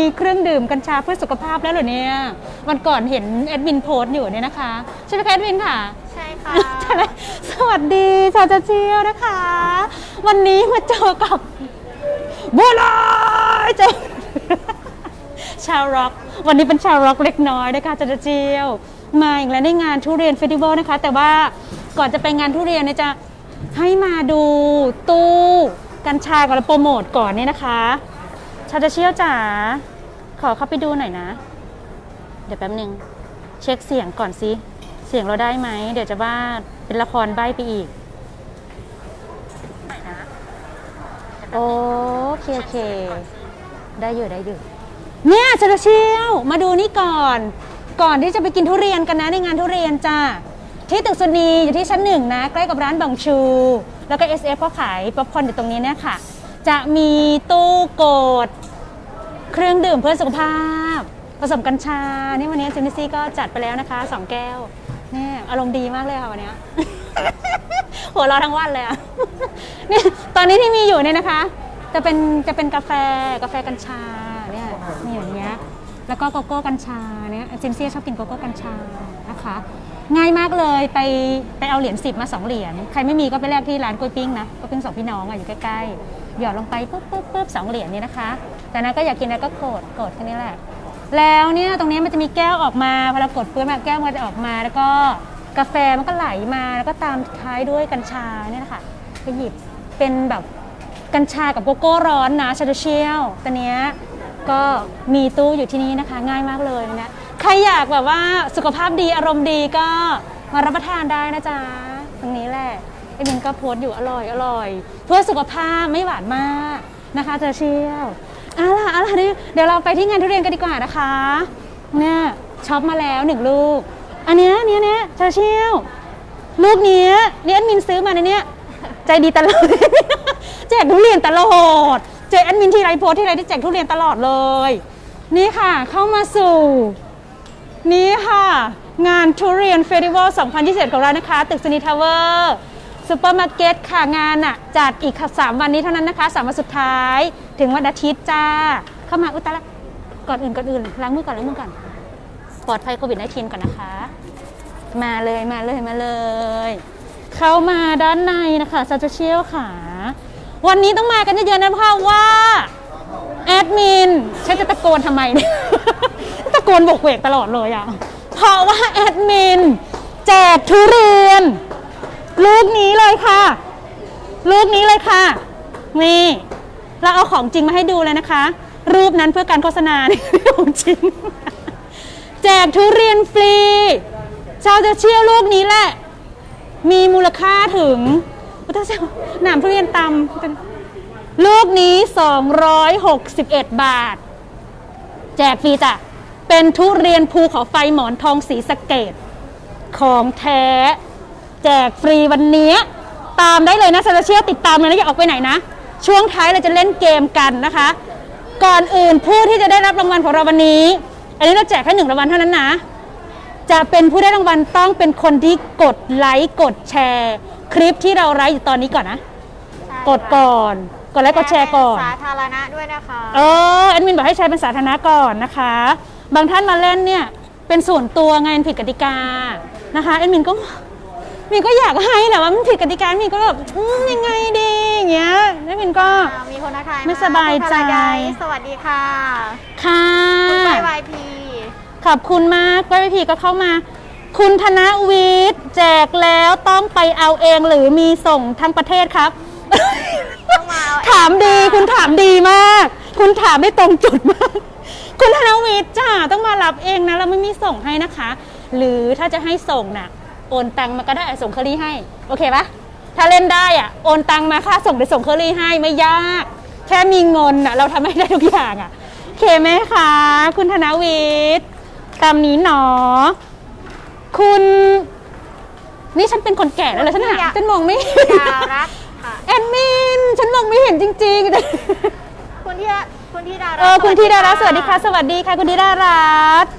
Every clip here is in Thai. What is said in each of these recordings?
มีเครื่องดื่มกัญชาเพื่อสุขภาพแล้วเหรอเนี่ยวันก่อนเห็นแอดมินโพสต์อยู่เนี่ยนะคะ ใช่ไหมคะแอดมินค่ะ ใช่ค่ะใช่ไหมสวัสดีชาวจะเชียวนะคะ วันนี้มาเจอกับบัวลอยเจอชาวร็อก วันนี้เป็นชาวร็อกเล็กน้อยนะคะชาวจะเชียว มาอีกแล้วในงานทุเรียนเฟสติวัลนะคะ แต่ว่าก่อนจะไปงานทุเรียนเนี่ยจะให้มาดูตู้กัญชาก่อนแล้วโปรโมทก่อนเนี่ยนะคะชาวจะเชียวจ๋า ขอเข้าไปดูหน่อยนะ เดี๋ยวแป๊บหนึ่งเช็คเสียงก่อนสิเสียงเราได้ไหม เดี๋ยวจะว่าเป็นละครใบ้ไปอีกโอเคโอเค ได้อยู่ได้อยู่ เนี่ยชลเชียวมาดูนี่ก่อน ก่อนที่จะไปกินทุเรียนกันนะในงานทุเรียนจ้าที่ตึกสุนีอยู่ที่ชั้นหนึ่งนะ ใกล้กับร้านบังชู แล้วก็ SF ก็ขายป๊อปคอร์นอยู่ตรงนี้เนี่ยค่ะ จะมีตู้โกด เครื่องดื่มเพื่อสุขภาพ ผสมกัญชา นี่วันนี้จิมมี่ซี่ก็จัดไปแล้วนะคะสองแก้วเนี่ยอารมณ์ดีมากเลยค่ะวันนี้หัวเราทั้งวันเลยอะเนี่ยตอนนี้ที่มีอยู่เนี่ยนะคะ จะเป็นจะเป็นกาแฟกาแฟกัญชาเนี่ยมีอย่างเงี้ยแล้วก็โกโก้กัญชาเนี่ยจิมซี่ชอบกินโกโก้กัญชานะคะ ง่ายมากเลยไปไปเอาเหรียญสิบมาสองเหรียญใครไม่มีก็ไปแลกที่ร้านกล้วยปิ้งนะกล้วยปิ้งสองพี่น้องอะอยู่ใกล้ๆหยอดลงไปปุ๊บปุ๊บปุ๊บสองเหรียญเนี่ยนะคะ แต่นั้นก็อยากกินอะไรก็โกดโกดแค่นี้แหละ แล้วเนี่ยตรงนี้มันจะมีแก้วออกมาพอเรากดปุ๊บอะแก้วมันจะออกมา แล้วก็กาแฟมันก็ไหลมาแล้วก็ตามท้ายด้วยกัญชาเนี่ยนะคะก็หยิบเป็นแบบกัญชากับโกโก้ร้อนนะชาโดเชียลตัวเนี้ยก็มีตู้อยู่ที่นี่นะคะ ง่ายมากเลยนะใครอยากแบบว่าสุขภาพดีอารมณ์ดีก็มารับประทานได้นะจ๊ะตรงนี้แหละไอ้มินก็โพสต์อยู่อร่อยอร่อย เพื่อสุขภาพไม่หวานมากนะคะชาโดเชียล เอาล่ะเอาล่ะเนี่ยเดี๋ยวเราไปที่งานทุเรียนกันดีกว่านะคะเนี่ยช็อปมาแล้วหนึ่งลูก อันเนี้ยเนี้ยเนี้ยชาเชียวลูกเนี้ยเนี่ยแอดมินซื้อมาในเนี้ยใจดีตลอด แจกทุเรียนตลอดเจอแอดมินที่ไรโพสที่ไรที่แจกทุเรียนตลอดเลย นี่ค่ะเข้ามาสู่ นี่ค่ะ งานทุเรียนเฟสติวัล 2027 ของเรานะคะ ตึกสนีทาวเวอร์ซูเปอร์มาร์เก็ตค่ะงานอะจัดอีกสามวันนี้เท่านั้นนะคะสามวันสุดท้าย ถึงวันอาทิตย์จ้า เข้ามาอุตละก่อนอื่นก่อนอื่นล้างมือก่อนล้างมือก่อนปลอดภัยโควิด -19 ก่อนนะคะ มาเลยมาเลยมาเลย เข้ามาด้านในนะคะซาเชียลค่ะ วันนี้ต้องมากันเยอะๆนะเพราะว่าแอดมินฉันจะตะโกนทำไมเนี่ยตะโกนบกเวกตลอดเลยอะเพราะว่าแอดมินแจกทุเรียน ลูกนี้เลยค่ะ ลูกนี้เลยค่ะ นี่ เราเอาของจริงมาให้ดูเลยนะคะ รูปนั้นเพื่อการโฆษณานี่ของจริง แจกทุเรียนฟรี ชาวจะเชี่ยวลูกนี้แหละ มีมูลค่าถึงพุทธเจ้าหนามทุเรียนตำลูกนี้ 261 บาท แจกฟรีจ้ะ เป็นทุเรียนภูเขาไฟหมอนทองสีสเกต ของแท้ แจกฟรีวันนี้ ตามได้เลยนะโซเชียลติดตามเลยนะอย่าออกไปไหนนะ ช่วงท้ายเราจะเล่นเกมกันนะคะ ก่อนอื่นผู้ที่จะได้รับรางวัลของเราวันนี้ อันนี้เราแจกแค่หนึ่งรางวัลเท่านั้นนะ จะเป็นผู้ได้รางวัลต้องเป็นคนที่กดไลค์กดแชร์ คลิปที่เราไลฟ์อยู่ตอนนี้ก่อนนะ กดก่อนกดไลค์กดแชร์ก่อน สาธารณะด้วยนะคะ เออแอดมินบอกให้ใช้เป็นสาธารณะก่อนนะคะ บางท่านมาเล่นเนี่ยเป็นส่วนตัวไงมันผิดกติกานะคะแอดมินก็มินก็อยากให้แหละว่ามันผิดกติกามินก็แบบอืมยังไงดี อย่างเงี้ยแอดมินก็ อ่ามีคนทักทายไม่สบายใจ คุณภรรยสวัสดีค่ะค่ะคุณไปวายพีขอบคุณมากก้อยพีก็เข้ามา คุณธนวิทย์แจกแล้วต้องไปเอาเองหรือมีส่งทั้งประเทศครับ ต้องมาเอเองถามดีคุณถามดีมาก คุณถามได้ตรงจุดมาก คุณธนวิทย์จ้าต้องมารับเองนะเราไม่มีส่งให้นะคะ หรือถ้าจะให้ส่งน่ะ โอนตังมาก็ได้ส่งเคอรี่ให้ โอเคปะ ถ้าเล่นได้อะโอนตังมาค่าส่งเดี๋ยวส่งเคอรี่ให้ไม่ยาก แค่มีเงินอะเราทำให้ได้ทุกอย่างอะโอเคไหมคะคุณธนวิทย์ตามนี้หนอ คุณ นี่ฉันเป็นคนแก่แล้วเหรอฉันหาฉันมองไม่เห็นดารัตน์ค่ะ แอดมินฉันมองไม่เห็นจริงคุณที่คุณที่ดาๆรัตน์เออคุณธีดารัตน์สวัสดีค่ะ สวัสดีค่ะ คุณธีดารัตน์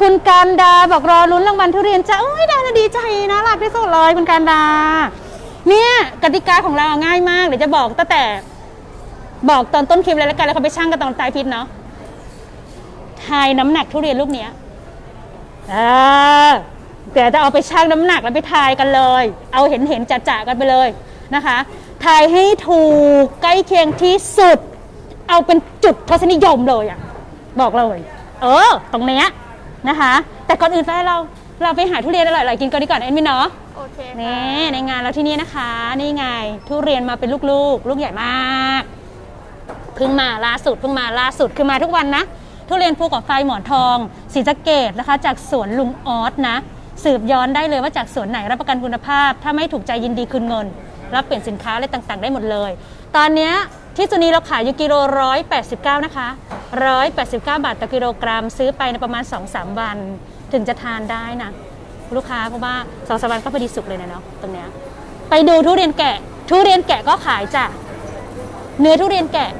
คุณการดาบอกรอลุ้นรางวัลทุเรียนจ้าโอ้ยดานะดีใจนะรักที่สุดเลยคุณการดา เนี่ยกติกาของเราง่ายมากเดี๋ยวจะบอกตั้งแต่บอกตอนต้นคลิปเลยแล้วกันแล้วเขาไปช่างกันตอนตายพิษเนาะทายน้ำหนักทุเรียนลูกเนี้ยเออเดี๋ยวจะเอาไปชั่งน้ำหนักแล้วไปทายกันเลย เอาเห็นเห็นๆจะๆกันไปเลยนะคะ ทายให้ถูกใกล้เคียงที่สุด เอาเป็นจุดทศนิยมเลยอะบอกเลย เออ ตรงเนี้ยนะคะ แต่ก่อนอื่นไปเราเราไปหาทุเรียนอร่อยๆกินกันดีกว่านเอ็นมินเนาะ โอเคนี่ในงานเราที่นี่นะคะ นี่ไงทุเรียนมาเป็นลูกๆ ลูกใหญ่มากเพิ่งมาล่าสุดเพิ่งมาล่าสุดคือมาทุกวันนะ ทุเรียนภูเขาไฟหมอนทองศรีสะเกดนะคะ จากสวนลุงออสนะ สืบย้อนได้เลยว่าจากสวนไหนรับประกันคุณภาพ ถ้าไม่ถูกใจยินดีคืนเงิน รับเปลี่ยนสินค้าอะไรต่างๆ ได้หมดเลย ตอนนี้ที่สุนีเราขายอยู่กิโลร้อยแปดสิบเก้านะคะร้อยแปดสิบเก้าบาทต่อกิโลกรัม ซื้อไปในประมาณ2-3วัน ถึงจะทานได้นะ ลูกค้าเพราะว่าสองสามวันก็พอดีสุกเลยนะเนาะตรงเนี้ยไปดูทุเรียนแกะ ทุเรียนแกะก็ขายจ้ะเนื้อทุเรียนแกะ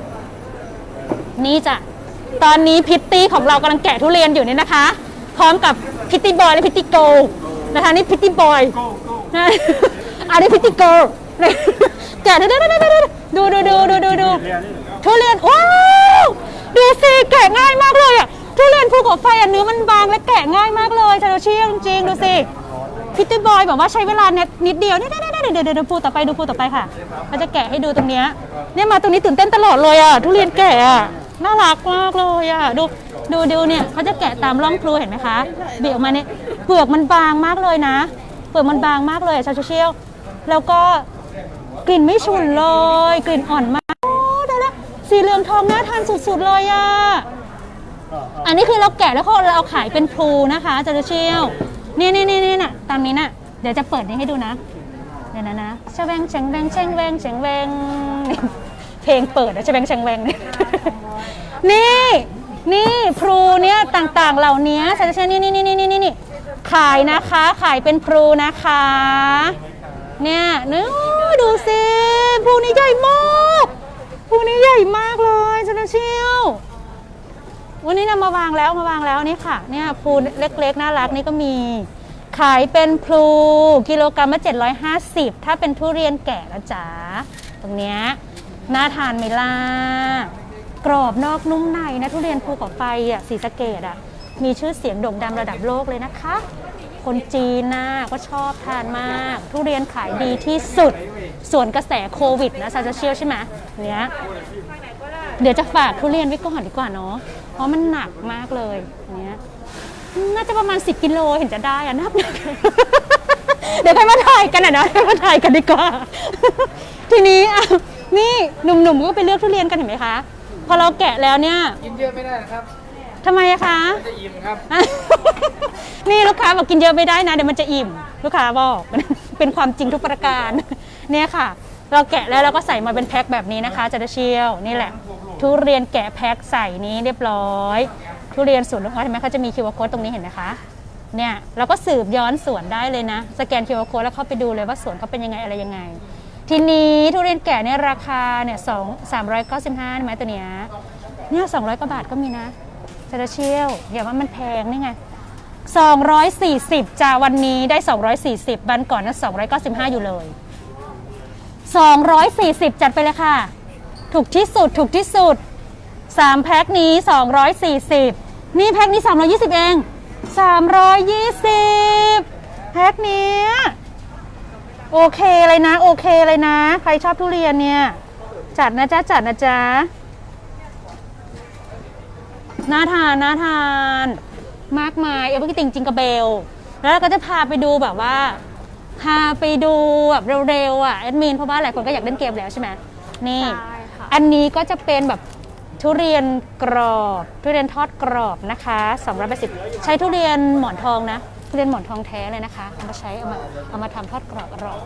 นี่จ้ะตอนนี้พิตตี้ของเรากำลังแกะทุเรียนอยู่นี่นะคะ พร้อมกับพิตตี้บอยและพิตตี้โกนะคะนี่พิตตี้บอยอันนี้พิตตี้โกแกะดูดูดูดูดูดูดูดูดูทุเรียนว้าวดูสิแกะง่ายมากเลยอะ ทุเรียนภูเขาไฟอะเนื้อมันบางและแกะง่ายมากเลยชาโดเชียจริงๆดูสิพิตตี้บอยแบบว่าใช้เวลาเน็ตนิดเดียวนี่ๆๆเดี๋ยวเดี๋ยวเดี๋ยวพูต่อไปดูพูต่อไปค่ะเขาจะแกะให้ดูตรงเนี้ยเนี่ยมาตรงนี้ตื่นเต้นตลอดเลยอะทุเรียนแกะอะน่ารักมากเลยอะดูดูดูเนี่ยเขาจะแกะตามร่องพลูเห็นไหมคะเบีบออกมาเนี่ยเปลือกมันบางมากเลยนะเปลือกมันบางมากเลยชาชูเชียวแล้วก็กลิ่นไม่ฉุนเลย กลิ่นอ่อนมากโอ้ได้แล้วสีเหลืองทองน่าทานสุดๆเลยอะ อันนี้คือเราแกะแล้วก็เราเอาขายเป็นพลูนะคะจะเชียวนี่นี่นี่นี่น่ะตามนี้น่ะเดี๋ยวจะเปิดนี้ให้ดูนะเดี๋ยวนะนะเชะแวงเชงแวงเชงแวงเชงแวงเพลงเปิดนะเชะแวงเชงแวงเนี่นี่นี่พลูเนี่ยต่างๆ เหล่านี้จะเชียวนี่นี่นี่นี่นี่นี่ขายนะคะขายเป็นพลูนะคะเนี่ยนี่ดูสิพลูนี้ใหญ่มากพลูนี้ใหญ่มากเลยจะเชียว วันนี้นำมาวางแล้วมาวางแล้วนี่ค่ะเนี่ยพลูเล็กๆน่ารักนี่ก็มี ขายเป็นพลูกิโลกรัมละ750 ถ้าเป็นทุเรียนแก่นะจ๊ะตรงเนี้ยน่าทานไหมล่ะกรอบนอกนุ่มในนะทุเรียนภูเขาไฟอะสีสะเกดอะมีชื่อเสียงโด่งดังระดับโลกเลยนะคะ คนจีนน่ะก็ชอบทานมาก ทุเรียนขายดีที่สุด ส่วนกระแสโควิดนะซาจะเชียวใช่ไหมเนี้ย เดี๋ยวจะฝากทุเรียนไว้ก่อนดีกว่าเนาะ เพราะมันหนักมากเลยอันเนี้ย น่าจะประมาณ 10 กิโลเห็นจะได้อะนับหนักเดี๋ยวค่อยมาถ่ายกันอะเนาะค่อยมาถ่ายกันดีกว่า ทีนี้อะนี่หนุ่มๆก็ไปเลือกทุเรียนกันเห็นไหมคะ พอเราแกะแล้วเนี่ยกินเยอะไม่ได้นะครับทำไมอะคะจะอิ่มครับ นี่ลูกค้าบอกกินเยอะไม่ได้นะเดี๋ยวมันจะอิ่ม ลูกค้าบอก เป็นความจริงทุกประการ เนี่ยค่ะ เราแกะแล้วเราก็ใส่มาเป็นแพ็คแบบนี้นะคะจะได้เชียวนี่แหละ ทุเรียนแกะแพ็คใส่นี้เรียบร้อย ทุเรียนสวนลุงออสเห็นไหมเขาจะมีคิวอาร์โค้ดตรงนี้เห็นไหมคะเนี่ยเราก็สืบย้อนสวนได้เลยนะ สแกนคิวอาร์โค้ดแล้วเข้าไปดูเลยว่าสวนเขาเป็นยังไงอะไรยังไง ทีนี้ทุเรียนแกะเนี่ยราคาเนี่ยสองสามร้อยเก้าสิบห้าใช่ไหมตัวเนี้ยเนี่ยสองร้อยกว่าบาทก็มีนะจะได้เชียวอย่าว่ามันแพงนี่ไง240จ้าวันนี้ได้240วันก่อนนั้น295อยเก้าสิบห้าอยู่เลย240จัดไปเลยค่ะ ถูกที่สุดถูกที่สุด 3 แพ็คนี้ 240 นี่แพ็คนี้ 320 เอง 320 แพ็คนี้โอเคเลยนะ โอเคเลยนะ ใครชอบทุเรียนเนี่ย จัดนะจ๊ะ จัดนะจ๊ะน่าทานน่าทาน มากมายเอเวอร์ติงจิงกระเบล แล้วเราก็จะพาไปดูแบบว่า พาไปดูแบบเร็วๆอะแอดมินเพราะว่าหลายคนก็อยากเล่นเกมแล้วใช่ไหมนี่ อันนี้ก็จะเป็นแบบทุเรียนกรอบ ทุเรียนทอดกรอบนะคะ280ใช้ทุเรียนหมอนทองนะ ทุเรียนหมอนทองแท้เลยนะคะ เอามาใช้เอามาเอามาทำทอดกรอบอร่อย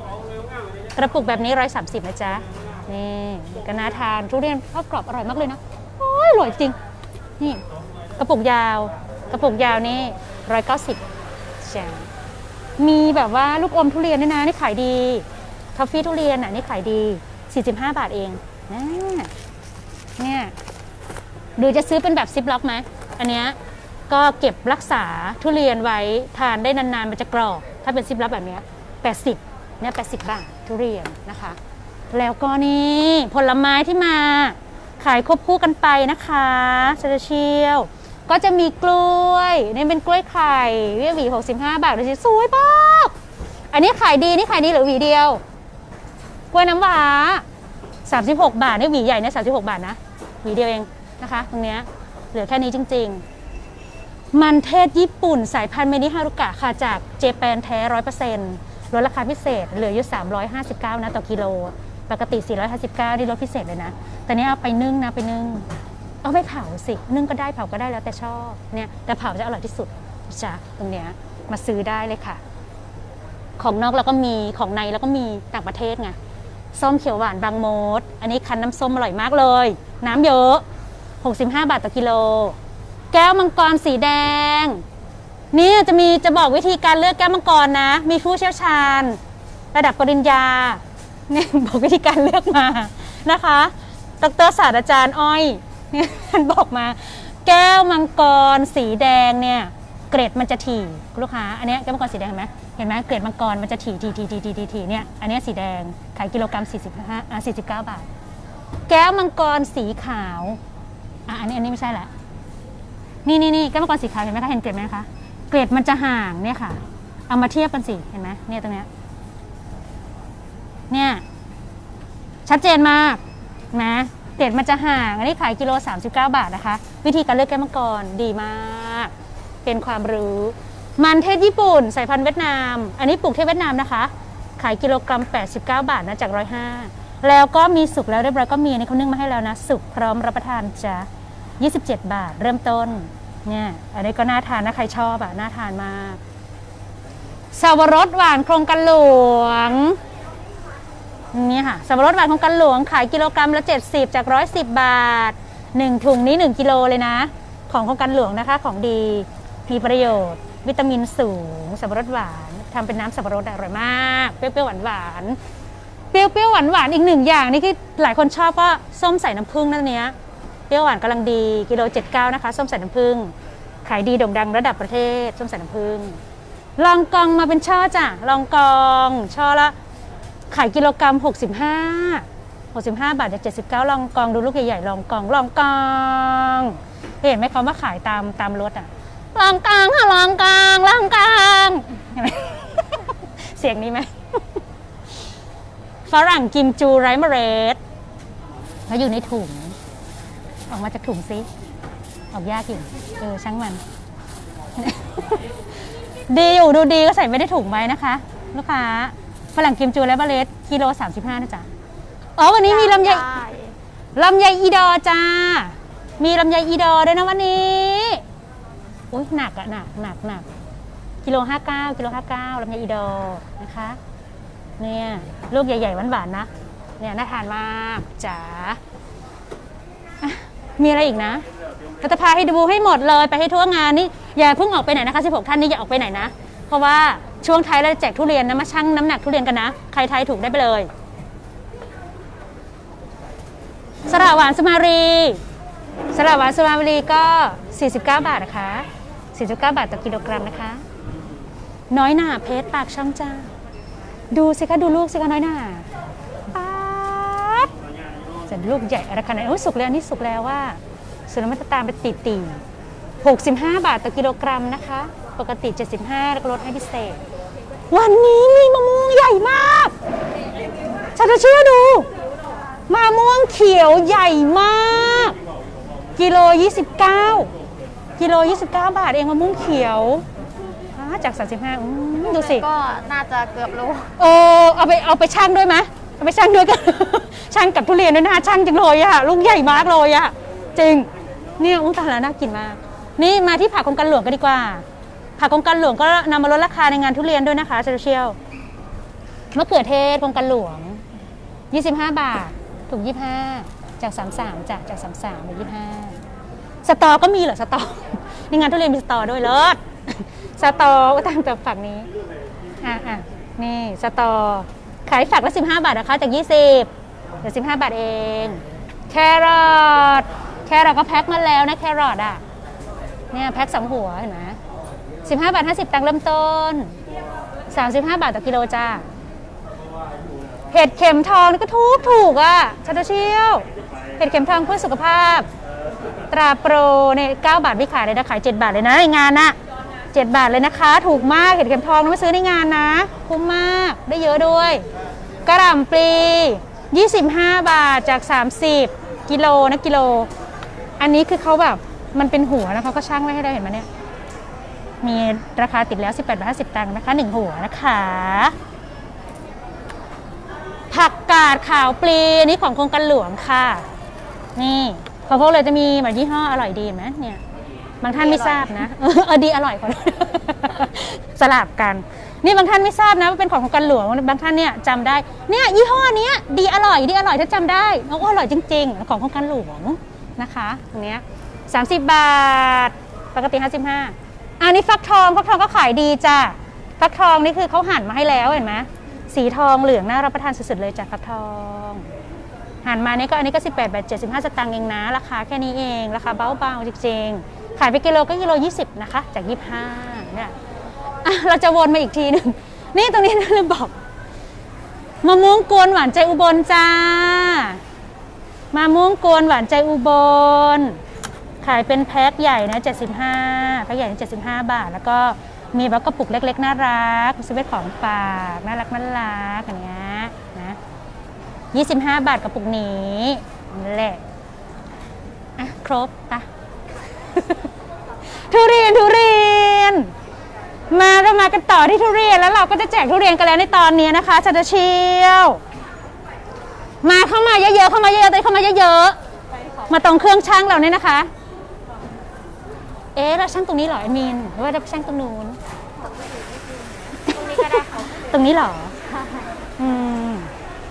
กระปุกแบบนี้ 130นะจ๊ะ นี่ก็น่าทานทุเรียนทอดกรอบอร่อยมากเลยนะโอ้ยอร่อยจริง นี่กระปุกยาว กระปุกยาวนี่190ใช่มีแบบว่าลูกอมทุเรียนด้วยนะนี่ขายดีทอฟฟี่ทุเรียนอะนี่ขายดี 45 บาทเอง อ่าเนี่ยหรือจะซื้อเป็นแบบซิปล็อกไหมอันเนี้ยก็เก็บรักษาทุเรียนไว้ทานได้นานๆ มันจะกรอบ ถ้าเป็นซิปล็อกแบบเนี้ย80เนี่ย80 บาททุเรียนนะคะ แล้วก็นี่ผลไม้ที่มา ขายควบคู่กันไปนะคะเซเชียลก็จะมีกล้วยนี่เป็นกล้วยไข่เวียหวี65 บาทดูสิสวยมากอันนี้ขายดีนี่ขายดีหรือหวีเดียว กล้วยน้ำว้า 36 บาทนี่หวีใหญ่เนี่ย36 บาทนะหวีเดียวเองนะคะตรงเนี้ยเหลือแค่นี้จริง ๆ มันเทศญี่ปุ่นสายพันธุ์เมนิฮารุกะค่ะจากเจแปนแท้ร้อยเปอร์เซ็นต์ลดราคาพิเศษเหลืออยู่ 359 นะต่อกิโล ปกติ 459นี่ลดพิเศษเลยนะ แต่เนี้ยเอาไปนึ่งนะไปนึ่ง เอาไปเผาสิ นึ่งก็ได้เผาก็ได้แล้วแต่ชอบเนี่ยแต่เผาจะอร่อยที่สุดจ้ะตรงเนี้ยมาซื้อได้เลยค่ะ ของนอกเราก็มีของในเราก็มีต่างประเทศไง ส้มเขียวหวานบางมด อันนี้คั้นน้ำส้มอร่อยมากเลย น้ำเยอะ 65 บาทต่อกิโล แก้วมังกรสีแดง นี่จะมีจะบอกวิธีการเลือกแก้วมังกรนะ มีผู้เชี่ยวชาญ ระดับปริญญาเนี่ยบอกวิธีการเลือกมานะคะ ดรศาสตราจารย์อ้อยเนี่ยท่านบอกมา แก้วมังกรสีแดงเนี่ย เกรดมันจะถี่คุณลูกค้าอันนี้แก้วมังกรสีแดงเห็นไหมเห็นไหมเกรดมังกรมันจะถี่ถี่ถี่ถี่ถี่ถี่เนี่ยอันนี้สีแดงขายกิโลกรัม45อะ49 บาท แก้วมังกรสีขาวอะอันนี้อันนี้ไม่ใช่แหละนี่นี่นี่แก้วมังกรสีขาวเห็นไหมคะเห็นเกรดไหมคะเกรดมันจะห่างเนี่ยค่ะ เอามาเทียบกันสิเห็นไหมเนี่ยตรงเนี้ยเนี่ยชัดเจนมากนะเกรดมันจะห่าง อันนี้ขายกิโล 39 บาทนะคะ วิธีการเลือกแก้วมังกรดีมาก เป็นความรู้ มันเทศญี่ปุ่นสายพันธุ์เวียดนาม อันนี้ปลูกที่เวียดนามนะคะ ขายกิโลกรัม 89 บาทนะจาก 105 แล้วก็มีสุกแล้วเรียบร้อยก็มีอันนี้เขานึ่งมาให้แล้วนะ สุกพร้อมรับประทานจ้ะ27 บาท เริ่มต้นเนี่ยอันนี้ก็น่าทานนะใครชอบอะน่าทานมากสาวรสหวานโครงกันหลวงนี่ค่ะสับปะรดหวานของกันหลวงขายกิโลกรัมละ 70 จาก 110 บาท 1 ถุงนี้ 1 กิโลเลยนะ ของของกันหลวงนะคะของดี มีประโยชน์ วิตามินสูง สับปะรดหวานทำเป็นน้ำสับปะรดอร่อยมาก เปรี้ยวๆหวานๆ เปรี้ยวๆหวานๆอีกหนึ่งอย่างนี่ที่หลายคนชอบก็ส้มใส่น้ำผึ้งนั่นเนี้ยเปรี้ยวหวานกำลังดีกิโล79นะคะส้มใส่น้ำผึ้งขายดีโด่งดังระดับประเทศส้มใส่น้ำผึ้งลองกองมาเป็นช่อจ้ะลองกองช่อละขายกิโลกรัม 65 65 บาทจาก 79 ลองกองดูลูกใหญ่ๆลองกองลองกอง เห็นไหมเขามาขายตามตามรถอะ ลองกองค่ะลองกองลองกองเห็นไหมเสียงนี้ไหมฝรั่งกิมจูไร้เมล็ดแล้วอยู่ในถุง ออกมาจากถุงซิออกยากอยู่เออช่างมัน ดีอยู่ดูดีก็ใส่ไม่ได้ถุงไว้นะคะ ลูกค้าฝรั่งกิมจูและเมล็ดกิโล35นะจ๊ะอ๋อวันนี้มีลำไยได้ลำไยอีดอจ้า มีลำไยอีดอด้วยนะวันนี้ อุ้ยหนักอะหนักหนักหนักกิโลห้าเก้ากิโลห้าเก้าลำไยอีดอนะคะ เนี่ยลูกใหญ่ๆหวานๆนะ เนี่ยน่าทานมากจ๋ามีอะไรอีกนะเราจะพาให้ดูให้หมดเลยไปให้ทั่วงานนี่อย่าเพิ่งออกไปไหนนะคะ 16 ท่านนี้อย่าออกไปไหนนะ เพราะว่าช่วงท้ายเราจะแจกทุเรียนนะมาชั่งน้ำหนักทุเรียนกันนะ ใครทายถูกได้ไปเลยสระหวานสมารีสระหวานสมารีก็ 49 บาทนะคะ 49 บาทต่อกิโลกรัมนะคะ น้อยหน่าเพชรปากช่องจ้า ดูสิคะดูลูกสิคะน้อยหน่าป๊าบจะลูกใหญ่รขนาดนี้โอ้สุกแล้วอันนี้สุกแล้วว่าสุนทรตามไปตีตี65 บาทต่อกิโลกรัมนะคะ ปกติ 75 แล้วก็ลดให้พิเศษ วันนี้มีมะม่วงใหญ่มากฉันจะเชื่อดูมะม่วงเขียวใหญ่มาก กิโล 29 กิโล 29 บาทเองมะม่วงเขียวอ่าจาก 35อืมดูสิ ก็น่าจะเกือบโลเออเอาไปเอาไปชั่งด้วยไหมเอาไปชั่งด้วยกันชั่งกับทุเรียนด้วยนะชั่งจังเลยอะลูกใหญ่มากเลยอะจริงเนี่ยอุ้งตายแล้วน่ากินมาก นี่มาที่ผักกงกันหลวงกันดีกว่า ผักกงกันหลวงก็นำมาลดราคาในงานทุเรียนด้วยนะคะเชียวมะเขือเทศกงกันหลวง 25 บาทถูก25 จาก 33จากจาก 33เป็น25 สตอก็มีเหรอสตอในงานทุเรียนมีสตอด้วยเลิศสตอตามแต่ฝั่งนี้อะอะนี่สตอขายฝักละ15บห้าบาทนะคะจาก20เหลือ15บห้าบาทเอง แครอทแครอทก็แพ็คมาแล้วนะแครอทอะเนี่ยแพ็คสองหัวเห็นไหม15บห้าบาท50ตังค์เริ่มต้น35บห้าบาทต่อกิโลจ้าเห็ดเข็มทองนี่ก็ถูกถูกอะชัตเชียวเห็ดเข็มทองเพื่อสุขภาพ ตราโปรเนี่ย9บาทไม่ขายเลยนะขาย7บาทเลยนะในงานน่ะ7บาทเลยนะคะ ถูกมากเห็ดเข็มทองนะมาซื้อในงานนะ คุ้มมากได้เยอะด้วยกระหล่ำปลี25 บาทจาก 30 กิโลนะกิโล อันนี้คือเขาแบบมันเป็นหัวแล้วเขาก็ช่างไว้ให้เราเห็นไหมเนี่ย มีราคาติดแล้ว 18บาท50 ตังค์นะคะ 1 หัวนะคะ ผักกาดขาวปลีอันนี้ของโครงการหลวงค่ะ นี่ ของพวกเลยจะมีแบบยี่ห้ออร่อยดีเห็นไหมเนี่ยบางท่านไม่ทราบนะเออเออดีอร่อยขอโทษสลับกัน นี่บางท่านไม่ทราบนะว่าเป็นของโครงการหลวงบางท่านเนี่ยจำได้เนี่ยยี่ห้อเนี้ยดีอร่อยดีอร่อยถ้าจำได้โอ้อร่อยจริง ๆ ของโครงการหลวงนะคะตรงเนี้ย30บาทปกติ55อันนี้ฟักทองฟักทองก็ขายดีจ้ะฟักทองนี่คือเขาหั่นมาให้แล้วเห็นไหมสีทองเหลืองน่ารับประทานสุดๆเลยจ้ะฟักทอง หันมาเนี่ยก็อันนี้ก็ 18บาท75 สตางค์เองนะ ราคาแค่นี้เอง ราคาเบาๆจริงๆ ขายไปกิโลก็กิโล 20 นะคะ จาก 25เนี่ยเราจะวนมาอีกทีหนึ่ง นี่ตรงนี้นะลืมบอกมะม่วงกวนหวานใจอุบลจ้ามะม่วงกวนหวานใจอุบล ขายเป็นแพ็คใหญ่นะ75แพ็คใหญ่75 บาท แล้วก็มีแบบกระปุกเล็ก ๆ น่ารักซื้อเป็นของฝากน่ารักน่ารักอย่างเงี้ย 25 บาทกระปุกนี้นั่นแหละอะครบปะทุเรียนทุเรียน มาเรามากันต่อที่ทุเรียนแล้วเราก็จะแจกทุเรียนกันแล้วในตอนนี้นะคะชัดเชียว มาเข้ามาเยอะๆเข้ามาเยอะๆเตยเข้ามาเยอะๆมาตรงเครื่องช่างเราเนี่ยนะคะ เอ๊ะเราช่างตรงนี้เหรอแอดมินหรือว่าเราไปช่างตรงนู้นตรงนี้ก็ได้ค่ะตรงนี้เหรอ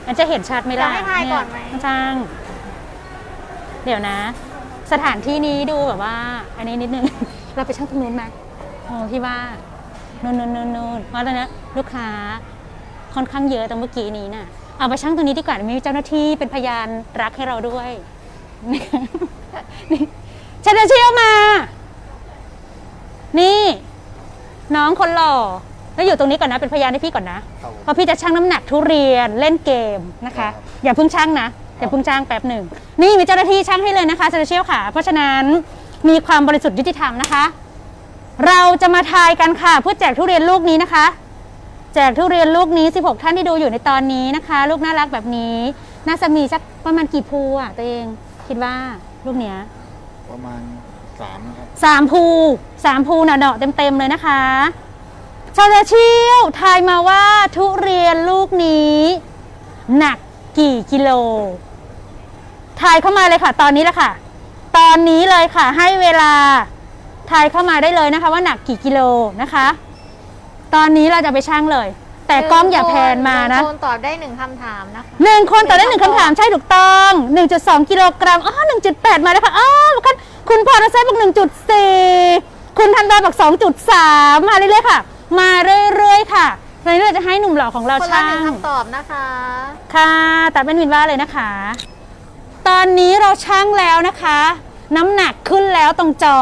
มันจะเห็นชัดไหมล่ะจะให้ทายก่อนไหมเยช่างเดี๋ยวนะ สถานที่นี้ดูแบบว่า อันนี้นิดนึง เราไปช่างตรงนู้นไหมโอ้พี่ว่านู่นนู่นนู่นนู่นเพราะตอนนี้ลูกค้าค่อนข้างเยอะตรงเมื่อกี้นี้น่ะ เอาไปช่างตรงนี้ดีกว่ามีเจ้าหน้าที่เป็นพยานรักให้เราด้วยนี่ฉันจะเชี่ยวมา นี่ น้องคนหล่อ แล้วอยู่ตรงนี้ก่อนนะเป็นพยานให้พี่ก่อนนะครับผมเพราะพี่จะชั่งน้ำหนักทุเรียนเล่นเกมนะคะครับอย่าเพิ่งชั่งนะอย่าเพิ่งชั่งแป๊บหนึ่งนี่มีเจ้าหน้าที่ชั่งให้เลยนะคะเซเชียลค่ะ เพราะฉะนั้นมีความบริสุทธิ์ยุติธรรมนะคะ เราจะมาทายกันค่ะเพื่อแจกทุเรียนลูกนี้นะคะ แจกทุเรียนลูกนี้ 16 ท่านที่ดูอยู่ในตอนนี้นะคะ ลูกน่ารักแบบนี้น่าจะมีสักประมาณกี่ภูอะตัวเองคิดว่าลูกเนี้ยประมาณสามนะครับสามภูสามภูหนาะๆเต็มๆเลยนะคะ ชาวเชียวทายมาว่าทุเรียนลูกนี้ หนักกี่กิโล ทายเข้ามาเลยค่ะ ตอนนี้แหละค่ะ ตอนนี้เลยค่ะ ให้เวลาทายเข้ามาได้เลยนะคะ ว่าหนักกี่กิโลนะคะ ตอนนี้เราจะไปชั่งเลย แต่กล้องอย่าแพนมานะหงคนตอบได้หนึ่งคำถามนะคะหนึ่งคนต่อได้หนึ่งคำถามใช่ถูกต้อง 1.2 กิโลกรัมอ๋อ1.8 มาแล้วค่ะอ๋อคุณคุณพอรเซบอก1.4 คุณธันวาบอก2.3 มาเรื่อยๆค่ะ มาเรื่อยๆค่ะตอนนี้เราจะให้หนุ่มหล่อของเราคนละช่าหนึ่งง คำตอบนะคะ ค่ะแต่เป็นวินว่าเลยนะคะ ตอนนี้เราช่างแล้วนะคะ น้ำหนักขึ้นแล้วตรงจอ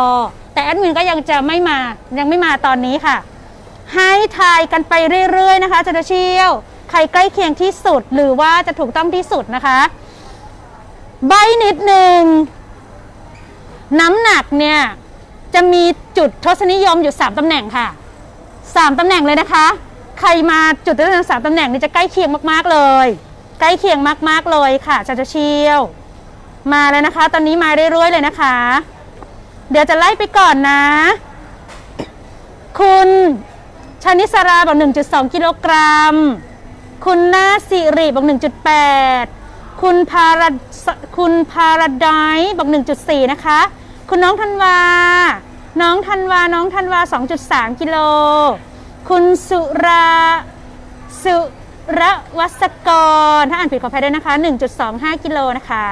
แต่แอดมินก็ยังจะไม่มา ยังไม่มาตอนนี้ค่ะ ให้ทายกันไปเรื่อยๆนะคะจะเชี่ยว ใครใกล้เคียงที่สุดหรือว่าจะถูกต้องที่สุดนะคะ ใบนิดหนึ่ง น้ำหนักเนี่ย จะมีจุดทศนิยมอยู่ 3ตำแหน่งค่ะ 3ตำแหน่งเลยนะคะ ใครมาจุดทศนิยมสามตำแหน่งนี้จะใกล้เคียงมากๆเลย ใกล้เคียงมากๆเลยค่ะจะจะเชียว มาแล้วนะคะ ตอนนี้มาเรื่อยๆเลยนะคะ เดี๋ยวจะไล่ไปก่อนนะ คุณชานิสราบอก 1.2 กิโลกรัม คุณนาสิริบอก 1.8 คุณพาราคุณพาราไดบอก 1.4 นะคะ คุณน้องธันวา น้องธันวา น้องธันวา 2.3 กิโล คุณสุราสุรวัสกร ถ้าอ่านผิดขออภัยด้วยนะคะ 1.25 กิโลนะคะ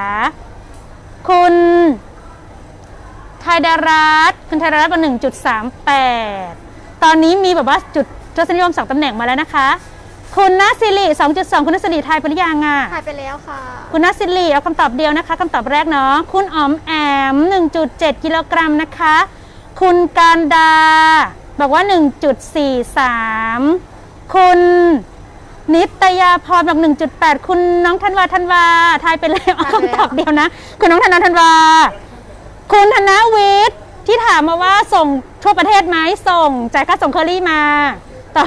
คุณไทยดารัตน์คุณไทยดารัตน์บอก1.38 ตอนนี้มีแบบว่าจุดทศนิยมสองตำแหน่งมาแล้วนะคะ คุณนัสสิริ2.2 คุณนัสสิริไทยไปหรือยังอะถ่ายไปแล้วค่ะ คุณนัสสิริเอาคำตอบเดียวนะคะคำตอบแรกเนาะ คุณอ๋อมแอม 1.7 กิโลกรัมนะคะ คุณการดา บอกว่า 1.43 คุณนิตยาพรบอก1.8 คุณน้องธันวาธันวาทายไปแล้วเอาคำตอบเดียวนะ คุณน้องธันวาธันวา คุณธนวิทย์ที่ถามมาว่าส่งทั่วประเทศไหมส่งจ่ายค่าส่งเคอรี่มาต่อ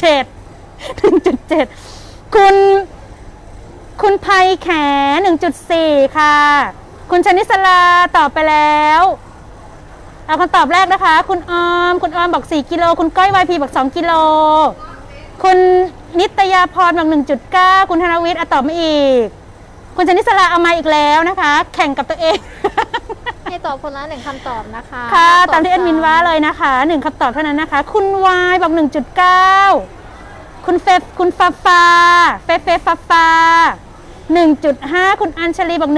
1.7 1.7 คุณ คุณภัยแข1.4 ค่ะ คุณชนิสลาตอบไปแล้ว เอาคำตอบแรกนะคะ คุณออม คุณออมบอก 4 กิโล คุณก้อยวายพีบอก 2 กิโล คุณนิตยาพรบอก 1.9 คุณธนวิทย์เอาตอบมาอีก คุณชนิสลาเอามาอีกแล้วนะคะ แข่งกับตัวเอง ให้ตอบคนละหนึ่งคำตอบนะคะค่ะบตามที่แอดมินว่าเลยนะคะหนึ่งคำตอบเท่านั้นนะคะ คุณวายบอก 1.9 คุณเฟฟคุณฟาฟาเฟฟเฟฟฟาฟา1.5 คุณอัญชลีบอก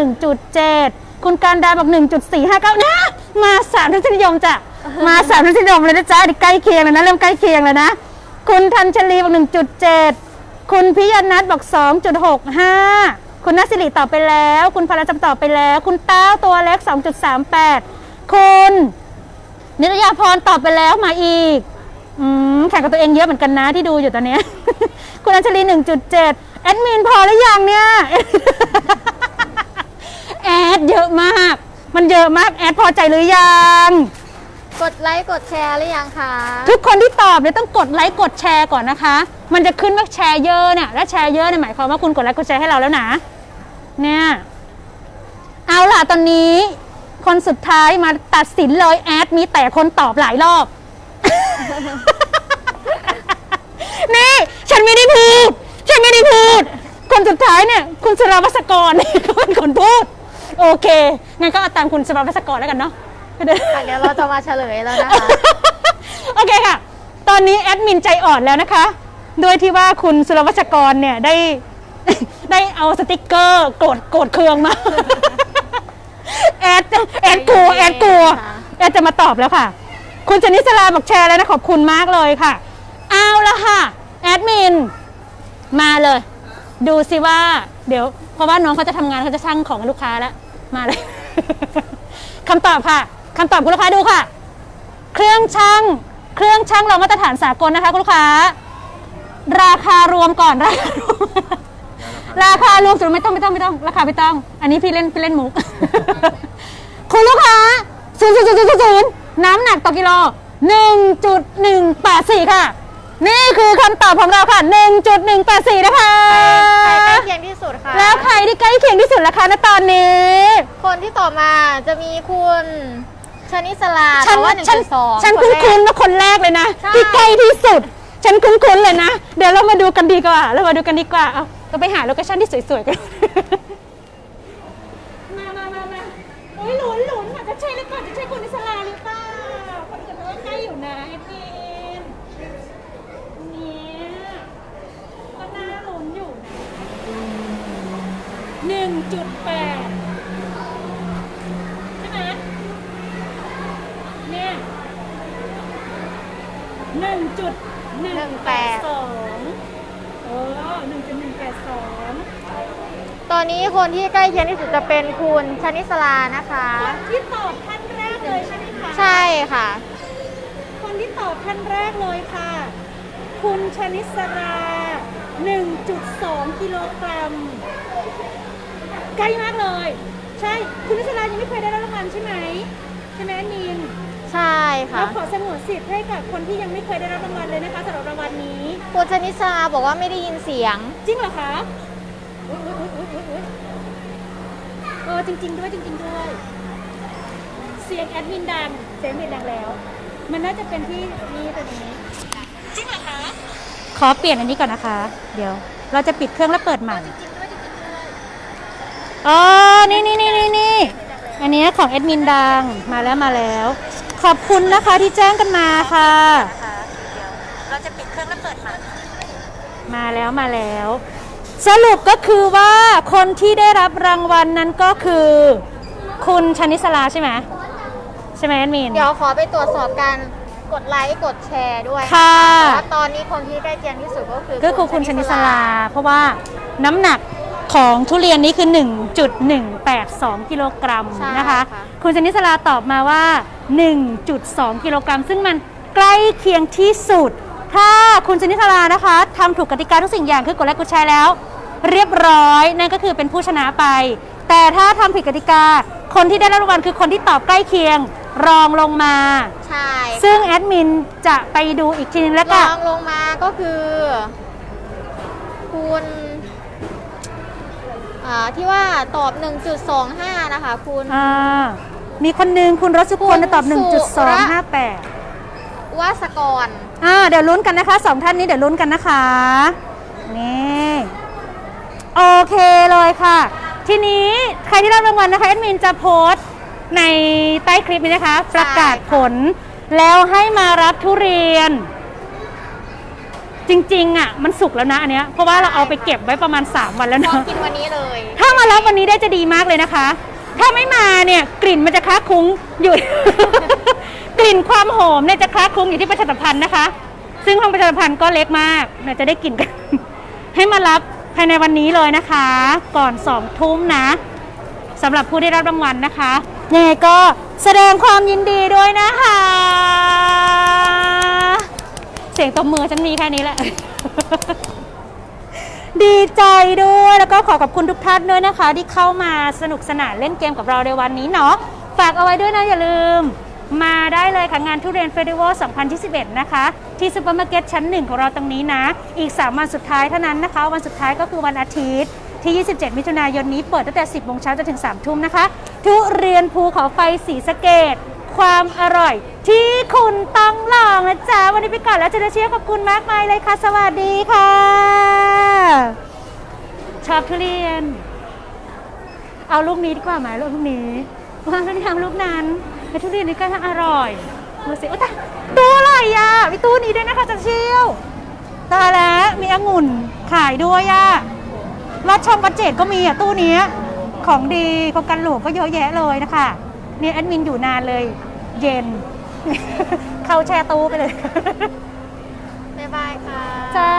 1.7 คุณการดาบอก 1.459 นะ มาสามทศนิยมจ้ะ มาสามทศนิยมเลยนะจ๊ะนี่ใกล้เคียงแล้วนะ เริ่มใกล้เคียงแล้วนะ คุณทันชลีบอก 1.7 คุณพิยนัทบอก 2.65 คุณนัสิริตอบไปแล้ว คุณพลจำตอบไปแล้ว คุณต้าตัวเล็ก 2.38 คุณนิตยาพรตอบไปแล้วมาอีกอืมแข่งกับตัวเองเยอะเหมือนกันนะที่ดูอยู่ตอนนี้ คุณอัญชลี1.7 แอดมินพอหรือยังเนี่ย ดพอใจหรือยัง กดไลค์กดแชร์หรือยังคะทุกคนที่ตอบเนี่ยต้องกดไลค์กดแชร์ก่อนนะคะ มันจะขึ้นว่าแชร์เยอะเนี่ยและแชร์เยอะเนี่ยหมายความว่าคุณกดไลค์กดแชร์ให้เราแล้วนะเนี่ยเอาล่ะตอนนี้ คนสุดท้ายมาตัดสินเลยแอดมีแต่คนตอบหลายรอบ นี่ ฉันไม่ได้พูด ฉันไม่ได้พูด คนสุดท้ายเนี่ย คุณสราวัสกรเขาเป็นคนพูด โอเค งั้นก็เอาตามคุณสราวัสกรแล้วกันเนาะ อะเดี๋ยวเราจะมาเฉลยแล้วนะคะ โอเคค่ะ ตอนนี้แอดมินใจอ่อนแล้วนะคะ โดยที่ว่าคุณสุรวัชกรเนี่ยได้ ได้เอาสติกเกอร์โกรธโกรธเคืองมา แอดแอดกลัวแอดกลัวค่ะ แอดจะมาตอบแล้วค่ะ คุณชนิสลาบอกแชร์แล้วนะขอบคุณมากเลยค่ะ เอาละค่ะ แอดมิน มาเลย ดูสิว่า เดี๋ยว เพราะว่าน้องเขาจะทำงานเขาจะช่างของให้ลูกค้าแล้ว มาเลย คำตอบค่ะ คำตอบคุณลูกค้าดูค่ะ เครื่องช่าง เครื่องช่างเรามาตรฐานสากลนะคะคุณลูกค้า ราคารวมก่อนราคารวมราคารวมสุดไม่ต้องไม่ต้องไม่ต้อง ราคาไม่ต้อง อันนี้พี่เล่นพี่เล่นมุก คุณลูกค้าศูนย์ศูนย์ศูนย์ศูนย์ศูนย์น้ำหนักต่อกิโลหนึ่งจุดหนึ่งแปดสี่ค่ะ นี่คือคำตอบของเราค่ะหนึ่งจุดหนึ่งแปดสี่นะคะ ใครใกล้เคียงที่สุดค่ะ แล้วใครที่ใกล้เคียงที่สุดล่ะคะณตอนนี้ คนที่ตอบมาจะมีคุณชนิสลาฉันแต่ว่าหว่านึ่งฉันจุดสอง ฉันคคุ้นแรกคุ้นๆว่าคนแรกเลยนะใช่ ที่ใกล้ที่สุด ฉันคุ้นคุ้นๆเลยนะ เดี๋ยวเรามาดูกันดีกว่า เรามาดูกันดีกว่า เอาเราไปหาโลเคชั่นที่สวยๆกัน มามามามาโอ้ยหลุนหลุนอาจจะใช่หรือเปล่าจะใช่คนอิสลาหรือเปล่าคนกันตัวใกล้อยู่นะไอ้พีนเนี่ยก็ น่าลุ้นอยู่นะหนึ่งจุดแปดใช่ไหมเนี่ยหนึ่งจุดหนึ่งแปดสองเออหนึ่งจุดหนึ่งแปดสองตอนนี้คนที่ใกล้เคียงที่สุดจะเป็นคุณชนิสลานะคะที่ตอบท่านแรกเลยใช่ไหมคะใช่ค่ะ คนที่ตอบท่านแรกเลยค่ะ คุณชนิสรา 1.2กิโลกรัมใกล้มากเลย ใช่ คุณชนิสรายังไม่เคยได้รับรางวัลใช่ไหมใช่ไหมนินใช่ค่ะแล้วขอสงวนสิทธิ์ให้กับคนที่ยังไม่เคยได้รับรางวัลเลยนะคะสำหรับรางวัลนี้คุณชนิสลาบอกว่าไม่ได้ยินเสียง จริงเหรอคะอุ๊ยอุ๊ยอุ๊ยอุ๊ยอุ๊ยเออจริง ๆ ด้วยจริง ๆ ด้วย เสียงแอดมินดังเสียงแอดมินดังแล้ว มันน่าจะเป็นที่นี่ตัวนี้ จริงเหรอคะ ขอเปลี่ยนอันนี้ก่อนนะคะ เดี๋ยว เราจะปิดเครื่องแล้วเปิดใหม่อ๋อนี่นี่นี่นี่นี่อันนี้ของแอดมินดังมาแล้วมาแล้ว ขอบคุณนะคะที่แจ้งกันมาค่ะ เราจะปิดเครื่องแล้วเปิดใหม่ มาแล้วมาแล้ว สรุปก็คือว่าคนที่ได้รับรางวัลนั้นก็คือ คุณชนิสลาใช่ไหมใช่ไหมแอดมิน เดี๋ยวขอไปตรวจสอบการ กดไลค์กดแชร์ด้วยนค่ะ แต่ว่าตอนนี้คนที่ใกล้เคียงที่สุดก็คือก็คือคุณชนิสลา เพราะว่าน้ำหนักของทุเรียนนี้คือ 1.182 กิโลกรัมใช่นะคะคุณชนิสลาตอบมาว่า 1.2 กิโลกรัม ซึ่งมันใกล้เคียงที่สุด ถ้าคุณชนิสลานะคะทำถูกกติกาทุกสิ่งอย่างคือกดไลค์กดแชร์แล้ว เรียบร้อยนั่นก็คือเป็นผู้ชนะไป แต่ถ้าทำผิดกติกา คนที่ได้รับรางวัลคือคนที่ตอบใกล้เคียง รองลงมา ใช่ซึ่งแอดมินจะไปดูอีกทีนึงแล้วรก็ องลงมาก็คือคุณอ่าที่ว่าตอบ 1.25 นะคะ คุณ อ่า มีคนหนึ่งคุณรสุคนตอบคุณสุระ 1.258วาสกร อ่าเดี๋ยวลุ้นกันนะคะสองท่านนี้เดี๋ยวลุ้นกันนะคะ นี่โอเคเลยค่ะ ทีนี้ใครที่ได้รางวัลนะคะแอดมินจะโพสต์ ในใต้คลิปนี้นะคะ ประกาศผล แล้วให้มารับทุเรียน จริงๆอะมันสุกแล้วนะอันเนี้ยเพราะว่าเราเอาไปเก็บไว้ประมาณ 3 วันแล้วพร้อมเนาะกินวันนี้เลย ถ้ามารับวันนี้ได้จะดีมากเลยนะคะ ถ้าไม่มาเนี่ยกลิ่นมันจะค้าคุ้งอยู่กลิ่นความหอมเนี่ยจะค้าคุ้งอยู่ที่ประชาสัมพันธ์นะคะ ซึ่งห้องประชาสัมพันธ์ก็เล็กมากเนี่ยจะได้กลิ่นกัน ให้มารับภายในวันนี้เลยนะคะ ก่อนสองทุ่มนะสำหรับผู้ได้รับรางวัลนะคะ ยังไงก็แสดงความยินดีด้วยนะคะ เสียงตบมือฉันมีแค่นี้แหละ ดีใจด้วย แล้วก็ขอขอบคุณทุกท่านด้วยนะคะ ที่เข้ามาสนุกสนานเล่นเกมกับเราในวันนี้เนาะ ฝากเอาไว้ด้วยนะอย่าลืม มาได้เลยค่ะงานทุเรียนเฟสติวัล2021 นะคะ ที่ซูเปอร์มาร์เก็ตชั้นหนึ่งของเราตรงนี้นะ อีก 3 วันสุดท้ายเท่านั้นนะคะ วันสุดท้ายก็คือวันอาทิตย์ที่ 27 มิถุนายนนี้เปิดตั้งแต่ 10โมงเช้าจนถึง 3 ทุ่มนะคะ ทุเรียนภูเขาไฟสีสะเกตความอร่อย ที่คุณต้องลองนะจ๊ะ วันนี้ไปก่อนแล้วเจอเชียร์ขอบคุณมากมายเลยค่ะ สวัสดีค่ะ ชอบทุเรียน เอาลูกนี้ดีกว่าไหมลูกนี้ว่าฉันทำลูกนั้นไอ้ทุเรียนนี่ก็อร่อยดูสิอุ้ยตาตู้อะไรอะมีตู้นี้ด้วยนะคะจังเชียวตาแล้วมีองุ่นขายด้วยอะรถช่องบัจเจตก็มีอะตู้นี้ ของดีโครงการหลวงก็เยอะแยะเลยนะคะเนี่ยแอดมินอยู่นานเลย เย็น เข้าแช่ตู้ไปเลย บ๊ายบายค่ะ จ้า